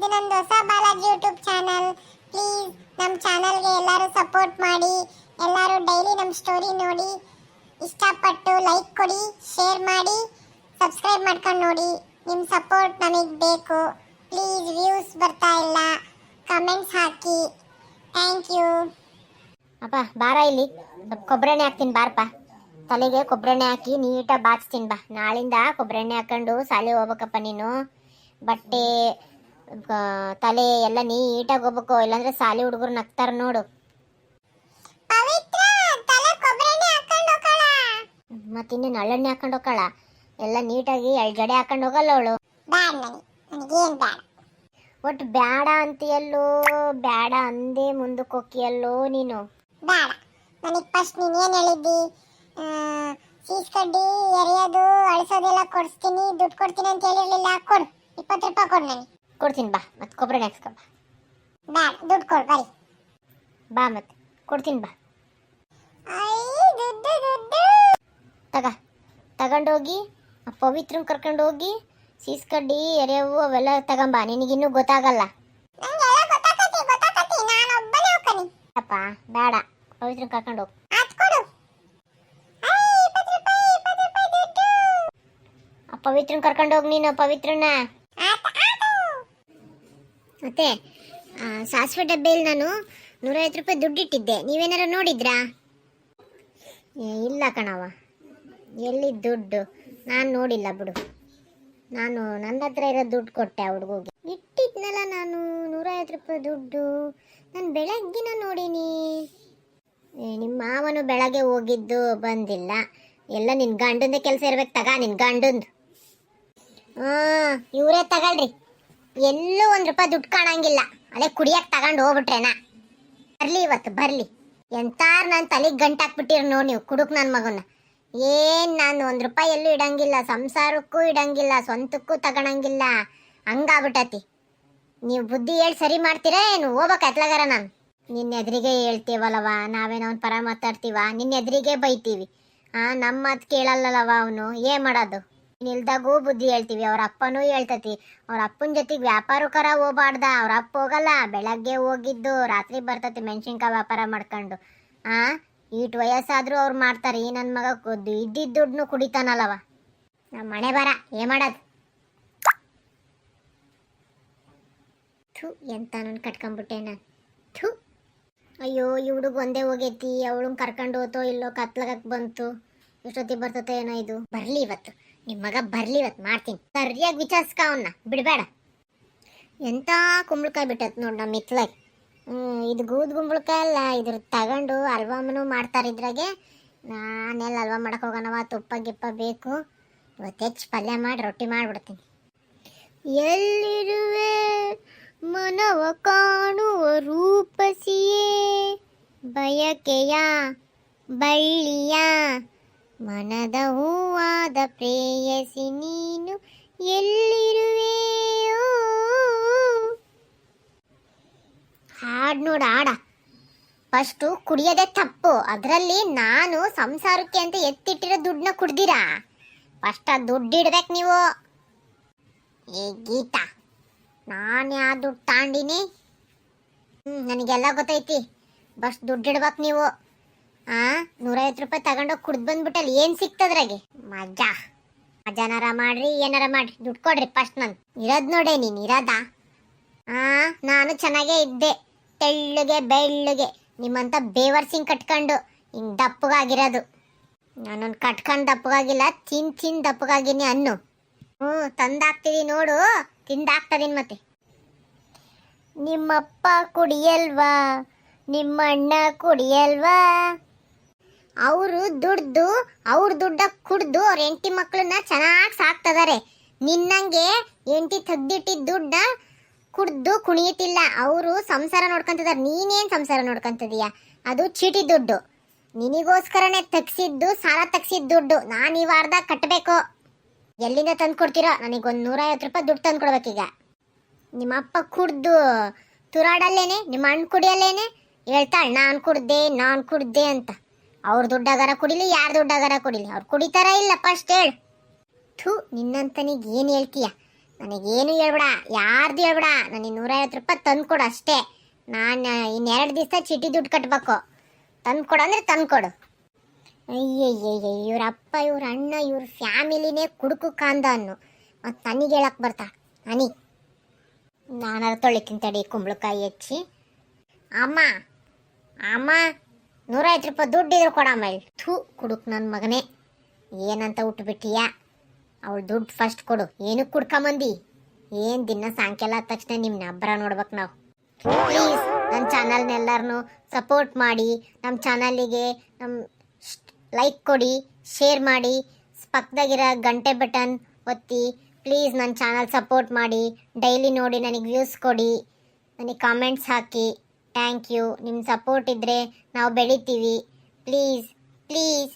ಇದು ನಂದು ಹೊಸ ಬಾಲಾಜಿ ಯೂಟ್ಯೂಬ್ ಚಾನಲ್. ಪ್ಲೀಸ್ ನಮ್ಮ ಚಾನಲ್ಗೆ ಎಲ್ಲರೂ ಸಪೋರ್ಟ್ ಮಾಡಿ. ಎಲ್ಲರೂ ಡೈಲಿ ನಮ್ಮ ಸ್ಟೋರಿ ನೋಡಿ. ಇಷ್ಟಪಟ್ಟು ಲೈಕ್ ಕೊಡಿ, ಶೇರ್ ಮಾಡಿ, ಸಬ್ಸ್ಕ್ರೈಬ್ ಮಾಡ್ಕೊಂಡು ನೋಡಿ. ನಿಮ್ಮ ಸಪೋರ್ಟ್ ನಮಗೆ ಬೇಕು. ಪ್ಲೀಸ್ ವ್ಯೂಸ್ ಬರ್ತಾ ಇಲ್ಲ. Comments hockey. Thank you. ಅಪ್ಪ, ಬಾರ ಇಲ್ಲಿ. ಸ್ವಲ್ಪ ಕೊಬ್ಬರೆಣ್ಣೆ ಹಾಕ್ತೀನಿ ಬಾರಪ್ಪ. ತಲೆಗೆ ಕೊಬ್ಬರೆಣ್ಣೆ ಹಾಕಿ ನೀಟಾಗಿ ಬಾಚ್ತೀನಿ ಬಾ. ನಾಳಿಂದ ಕೊಬ್ಬರೆಣ್ಣೆ ಹಾಕೊಂಡು ಶಾಲೆ ಹೋಗ್ಬೇಕಪ್ಪ ನೀನು. ಬಟ್ಟೆ ತಲೆ ಎಲ್ಲ ನೀಟಾಗಿ ಹೋಗ್ಬೇಕು ಇಲ್ಲಾಂದ್ರೆ ಸಾಲಿ ಹುಡುಗರು ನಗ್ತಾರ ನೋಡು. ತಲೆ ಕೊಬ್ಬರಿ ಹಾಕೊಂಡು ಹೋಗಲ್ಲ ಎಲ್ಲ ನೀಟಾಗಿ ಎಳ್ ಜಡೆ ಹಾಕೊಂಡು ಹೋಗಲ್ಲ ಅವಳು. ಬೇಡ ಒಟ್ಟು ಬ್ಯಾಡ. ಅಂತೀಯಲ್ಲೋ ಬ್ಯಾಡ ಅಂದೇ ಮುಂದಕ್ಕೆ ಹೋಗಿಯಲ್ಲೋ ನೀನು. ಬೇಡ ನನಗೆ ಫಸ್ಟ್ ನೀನು ಏನು ಹೇಳಿದ್ದಿ? ಸೀಸ್ ಕಡ್ಡಿ ಎರೆಯೋದು ಅಳಿಸೋದೆಲ್ಲ ಕೊಡಿಸ್ತೀನಿ ದುಡ್ಡು ಕೊಡ್ತೀನಿ ಅಂತ ಹೇಳಿರ್ಲಿಲ್ಲ ಕೊಡು. ಇಪ್ಪತ್ತು ರೂಪಾಯಿ ಕೊಡು ನನಗೆ. ಕೊಡ್ತೀನಿ ಬಾ ಮತ್ತೆ ಕೊಬ್ಬರಿ ಹಾಕ್ಸ್ಕೊ ಬಾ. ದುಡ್ಡು ಕೊಡು ಬರಿ. ಬಾ ಮತ್ತೆ ಕೊಡ್ತೀನಿ ಬಾ. ತಗ ತಗೊಂಡೋಗಿ ಪವಿತ್ರನ್ ಕರ್ಕೊಂಡು ಹೋಗಿ ಸೀಸ್ಕಡ್ಡಿ ಎರೆವು ಅವೆಲ್ಲ ತಗೊಂಬ ನಿನಗಿನ್ನೂ ಗೊತ್ತಾಗಲ್ಲ. ಅಪ್ಪ ಬೇಡ ಪವಿತ್ರನ್ ಕರ್ಕೊಂಡು ಹೋಗಿ ಪವಿತ್ರನ್ ಕರ್ಕೊಂಡು ಹೋಗಿ ನೀನು ಪವಿತ್ರನ ಮತ್ತೆ ಸಾಸಿವೆ ಡಬ್ಬೆಯಲ್ಲಿ ನಾನು ನೂರೈವತ್ತು ರೂಪಾಯಿ ದುಡ್ಡಿಟ್ಟಿದ್ದೆ. ನೀವೇನಾರು ನೋಡಿದ್ರಾ? ಇಲ್ಲ ಕಣವ ಎಲ್ಲಿ ದುಡ್ಡು? ನಾನು ನೋಡಿಲ್ಲ ಬಿಡು. ನಾನು ನನ್ನ ಹತ್ರ ಇರೋ ದುಡ್ಡು ಕೊಟ್ಟೆ ಆ ಹುಡುಗಿಗೆ. ಇಟ್ಟಿದ್ನಲ್ಲ ನಾನು ನೂರೈವತ್ತು ರೂಪಾಯಿ ದುಡ್ಡು. ನಾನು ಬೆಳಗ್ಗಿನ ನೋಡೀನಿ. ನಿಮ್ಮ ಮಾವನು ಬೆಳಗ್ಗೆ ಹೋಗಿದ್ದು ಬಂದಿಲ್ಲ. ಎಲ್ಲ ನಿನ್ನ ಗಂಡಂದೇ ಕೆಲಸ ಇರ್ಬೇಕು ತಗ ನಿನ್ನ ಗಂಡಂದು. ಹಾಂ ಇವರೇ ತಗೊಳ್ರಿ. ಎಲ್ಲೂ ಒಂದು ರೂಪಾಯಿ ದುಡ್ಡು ಕಾಣಂಗಿಲ್ಲ. ಅಲ್ಲೇ ಕುಡಿಯಕ್ಕೆ ತಗೊಂಡು ಹೋಗ್ಬಿಟ್ರೇನ ಬರ್ಲಿ ಇವತ್ತು, ಬರ್ಲಿ. ಎಂತಾರು ನಾನು ತಲೆಗೆ ಗಂಟು ಹಾಕ್ಬಿಟ್ಟಿರಿ ನೋಡಿ ನೀವು, ಕುಡುಕ್ ನನ್ನ ಮಗನ ಏನು ನಾನು ಒಂದು ರೂಪಾಯಿ ಎಲ್ಲೂ ಇಡಂಗಿಲ್ಲ, ಸಂಸಾರಕ್ಕೂ ಇಡಂಗಿಲ್ಲ, ಸ್ವಂತಕ್ಕೂ ತಗೊಳಂಗಿಲ್ಲ. ಹಂಗಾಗ್ಬಿಟ್ಟತಿ. ನೀವು ಬುದ್ಧಿ ಹೇಳಿ ಸರಿ ಮಾಡ್ತೀರಾ ಏನು? ಹೋಗ್ಬೇಕು ಎತ್ಲಗಾರ ನಾನು. ನಿನ್ನ ಎದುರಿಗೆ ಹೇಳ್ತೀವಲ್ಲವ ನಾವೇನೋ ಅವ್ನ ಪರ ಮಾತಾಡ್ತೀವ? ನಿನ್ನ ಎದುರಿಗೆ ಬೈತೀವಿ. ಆ ನಮ್ಮ ಮಾತು ಕೇಳಲ್ಲಲ್ಲವ ಅವನು. ಏನು ಮಾಡೋದು? ನಿಲ್ದಾಗೂ ಬುದ್ಧಿ ಹೇಳ್ತೀವಿ. ಅವ್ರ ಅಪ್ಪನೂ ಹೇಳ್ತತಿ. ಅವ್ರ ಅಪ್ಪನ ಜೊತೆಗೆ ವ್ಯಾಪಾರಕರ ಹೋಗ್ಬಾರ್ದ. ಅವ್ರ ಅಪ್ಪ ಹೋಗಲ್ಲ. ಬೆಳಗ್ಗೆ ಹೋಗಿದ್ದು ರಾತ್ರಿ ಬರ್ತತಿ ಮೆಣಸಿನ್ಕಾಯಿ ವ್ಯಾಪಾರ ಮಾಡ್ಕೊಂಡು. ಆ? ಈಟ್ ವಯಸ್ಸಾದ್ರೂ ಅವ್ರು ಮಾಡ್ತಾರೆ. ಈ ನನ್ನ ಮಗ ಕೊದ್ದು ಇದ್ದಿದ್ದ ದುಡ್ಡನ್ನು ಕುಡಿತಾನಲ್ಲವ. ನಮ್ಮ ಮನೆ ಬರ ಏ ಮಾಡೋದು? ಥು, ಎಂತ ನಾನು ಕಟ್ಕೊಂಡ್ಬಿಟ್ಟೆ ನಾನು. ಥು. ಅಯ್ಯೋ, ಈ ಹುಡುಗ ಒಂದೇ ಹೋಗೈತಿ. ಅವಳು ಕರ್ಕೊಂಡು ಹೋತೋ ಇಲ್ಲೋ ಕತ್ಲಗಕ್ಕೆ ಬಂತು. ಎಷ್ಟೊತ್ತಿಗೆ ಬರ್ತತೋ ಏನೋ ಇದು. ಬರಲಿ ಇವತ್ತು. ನಿಮ್ಮ ಮಗ ಬರ್ಲಿ ಇವತ್ತು ಮಾಡ್ತೀನಿ. ಸರಿಯಾಗಿ ವಿಚಾರಿಸ್ಕ ಅವನ್ನ ಬಿಡಬೇಡ. ಎಂತ ಕುಂಬಳಕಾಯಿ ಬಿಟ್ಟತ್ ನೋಡಿ ನಮ್ಮ ಮಿತ್ಲಾಗಿ ಇದು ಗೂದ್ ಕುಂಬಳಕಾಯಿ ಅಲ್ಲ, ಇದ್ರ ತಗೊಂಡು ಅಲ್ವಾಮನು ಮಾಡ್ತಾರೆ ಇದ್ರಾಗೆ. ನಾನೆಲ್ಲ ಅಲ್ವಾ ಮಾಡಕ್ಕೆ ಹೋಗೋಣವ ತುಪ್ಪ ಗಿಪ್ಪ ಬೇಕು. ಇವತ್ತು ಹೆಚ್ಚು ಪಲ್ಯ ಮಾಡಿ ರೊಟ್ಟಿ ಮಾಡಿಬಿಡ್ತೀನಿ. ಎಲ್ಲಿರುವೆ ಮನವ ಕಾಣುವ ರೂಪಸಿಯೇ? ಬಯಕೆಯ ಬಳ್ಳಿಯ ಮನದ ಹೂವಾದ ಪ್ರೇಯಸಿ ನೀನು ಎಲ್ಲಿರುವೆಯೋ ಹಾಡು ನೋಡ ಆಡ ಫಸ್ಟು ಕುಡಿಯೋದೇ ತಪ್ಪು. ಅದರಲ್ಲಿ ನಾನು ಸಂಸಾರಕ್ಕೆ ಅಂತ ಎತ್ತಿಟ್ಟಿರೋ ದುಡ್ಡನ್ನ ಕುಡ್ದಿರಾ? ಫಸ್ಟ್ ಆ ದುಡ್ಡು ನೀವು. ಏ ಗೀತಾ, ನಾನು ಯಾವ ದುಡ್ಡು ತಾಂಡಿನಿ? ಹ್ಞೂ ನನಗೆಲ್ಲ ಗೊತ್ತೈತಿ. ಬಸ್ ದುಡ್ಡು ಇಡ್ಬೇಕು ನೀವು. ಆ, ನೂರೈವತ್ತು ರೂಪಾಯಿ ತಗೊಂಡೋಗಿ ಕುಡ್ದು ಬಂದ್ಬಿಟ್ಟಲ್ಲಿ ಏನು ಸಿಕ್ತದ್ರಾಗೆ ಮಜಾ. ಮಜಾನಾರ ಮಾಡ್ರಿ, ಏನಾರ ಮಾಡ್ರಿ. ದುಡ್ಡು ಕೊಡ್ರಿ ಫಸ್ಟ್ ನಾನು ಇರೋದ್ ನೋಡೆ ನೀನು, ಇರೋದಾ? ಆ, ನಾನು ಚೆನ್ನಾಗೇ ಇದ್ದೆ. ತೆಳ್ಳಗೆ, ಬೆಳ್ಳಗೆ. ನಿಮ್ಮಂತ ಬೇವರ್ಸಿಂಗ್ ಕಟ್ಕೊಂಡು ಹಿಂಗ್ ದಪ್ಪಗಾಗಿರೋದು. ನಾನೊಂದು ಕಟ್ಕೊಂಡು ದಪ್ಪಗಾಗಿಲ್ಲ, ತಿನ್ ತಿನ್ ದಪ್ಪಗಾಗಿನಿ ಅನ್ನು. ಹ್ಞೂ ತಂದಾಕ್ತಿದಿ ನೋಡು. ತಿಂದಾಕ್ತದೀನಿ ಮತ್ತೆ. ನಿಮ್ಮಪ್ಪ ಕುಡಿಯಲ್ವಾ? ನಿಮ್ಮಣ್ಣ ಕುಡಿಯಲ್ವಾ? ಅವರು ದುಡ್ದು, ಅವ್ರ ದುಡ್ಡ ಕುಡ್ದು ಅವ್ರ ಎಂಟಿ ಮಕ್ಕಳನ್ನ ಚೆನ್ನಾಗಿ ಸಾಕ್ತದಾರೆ. ನಿನ್ನಂಗೆ ಹೆಂಡತಿ ತೆಗ್ದಿಟ್ಟಿದ್ದ ದುಡ್ಡ ಕುಡ್ದು ಕುಣಿಯುತ್ತಿಲ್ಲ. ಅವರು ಸಂಸಾರ ನೋಡ್ಕೊಂತಿದಾರೆ. ನೀನೇನ್ ಸಂಸಾರ ನೋಡ್ಕೊಂತಿದೀಯ? ಅದು ಚೀಟಿ ದುಡ್ಡು. ನಿನಗೋಸ್ಕರನೇ ತಗ್ಸಿದ್ದು, ಸಾಲ ತಗ್ಸಿದ ದುಡ್ಡು. ನಾನು ಈ ವಾರದ ಕಟ್ಟಬೇಕು ಎಲ್ಲಿಂದ ತಂದು ಕೊಡ್ತೀರೋ ನನಗೊಂದು ನೂರೈವತ್ತು ರೂಪಾಯಿ ದುಡ್ಡು ತಂದು ಕೊಡ್ಬೇಕೀಗ ನಿಮ್ಮ ಅಪ್ಪ ಕುಡ್ದು ತುರಾಡಲ್ಲೇನೆ, ನಿಮ್ಮ ಅಣ್ಣ ಕುಡಿಯಲ್ಲೇನೆ? ಹೇಳ್ತಾಳೆ, ನಾನು ಕುಡ್ದೆ ನಾನು ಕುಡ್ದೆ ಅಂತ. ಅವ್ರ ದುಡ್ಡಾಗಾರ ಕುಡಿಲಿ, ಯಾರ ದುಡ್ಡಾಗಾರ ಕುಡಿಲಿ? ಅವ್ರು ಕುಡಿತಾರ ಇಲ್ಲ ಫಸ್ಟ್ ಹೇಳು. ಥೂ, ನಿನ್ನಂತನಿಗೆ ಏನು ಹೇಳ್ತೀಯ? ನನಗೇನು ಹೇಳ್ಬೇಡ, ಯಾರ್ದು ಹೇಳ್ಬೇಡ. ನನಗೆ ನೂರೈವತ್ತು ರೂಪಾಯಿ ತಂದು ಕೊಡು ಅಷ್ಟೇ. ನಾನು ಇನ್ನೆರಡು ದಿವಸ ಚೀಟಿ ದುಡ್ಡು ಕಟ್ಬೇಕು. ತಂದು ಕೊಡು ಅಂದರೆ ತಂದು ಕೊಡು ಅಯ್ಯಯ್ಯಯ್ಯ ಇವ್ರ ಅಪ್ಪ ಇವ್ರ ಅಣ್ಣ, ಇವ್ರ ಫ್ಯಾಮಿಲಿನೇ ಕುಡುಕು ಕಾಂದ ಅನ್ನು. ಮತ್ತು ನನಗೆ ಹೇಳಕ್ಕೆ ಬರ್ತಾ? ಅನಿ ನಾನು ತೊಳಿತೀನಿ ತಡಿ ಕುಂಬಳಕಾಯಿ ಹೆಚ್ಚಿ. ಅಮ್ಮ ಅಮ್ಮ. ನೂರೈವತ್ತು ರೂಪಾಯಿ ದುಡ್ಡು ಇದ್ರು ಕೊಡಮ್ಮ ಇಲ್ಲಿ ಥೂ, ಕುಡುಕ್ ನನ್ನ ಮಗನೇ. ಏನಂತ ಉಟ್ಬಿಟ್ಟಿಯಾ? ಅವಳು ದುಡ್ಡು ಫಸ್ಟ್ ಕೊಡು. ಏನಕ್ಕೆ ಕುಡ್ಕೊಂಬಂದಿ? ಏನು ದಿನ ಸಾಯಂಕಾಲ ಆದ ತಕ್ಷಣ ನಿಮ್ಮ ಅಬ್ಬರ ನೋಡ್ಬೇಕು ನಾವು. ಪ್ಲೀಸ್ ನನ್ನ ಚಾನಲ್ನೆಲ್ಲರನ್ನು ಸಪೋರ್ಟ್ ಮಾಡಿ ನಮ್ಮ ಚಾನಲಿಗೆ ನಮ್ಮ ಲೈಕ್ ಕೊಡಿ ಶೇರ್ ಮಾಡಿ ಪಕ್ಕದಾಗಿರೋ ಗಂಟೆ ಬಟನ್ ಒತ್ತಿ ಪ್ಲೀಸ್ ನನ್ನ ಚಾನಲ್ ಸಪೋರ್ಟ್ ಮಾಡಿ ಡೈಲಿ ನೋಡಿ ನನಗೆ ವ್ಯೂಸ್ ಕೊಡಿ, ನನಗೆ ಕಾಮೆಂಟ್ಸ್ ಹಾಕಿ. ಥ್ಯಾಂಕ್ ಯು ನಿಮ್ಮ ಸಪೋರ್ಟ್ ಇದ್ದರೆ ನಾವು ಬೆಳಿತೀವಿ. Please please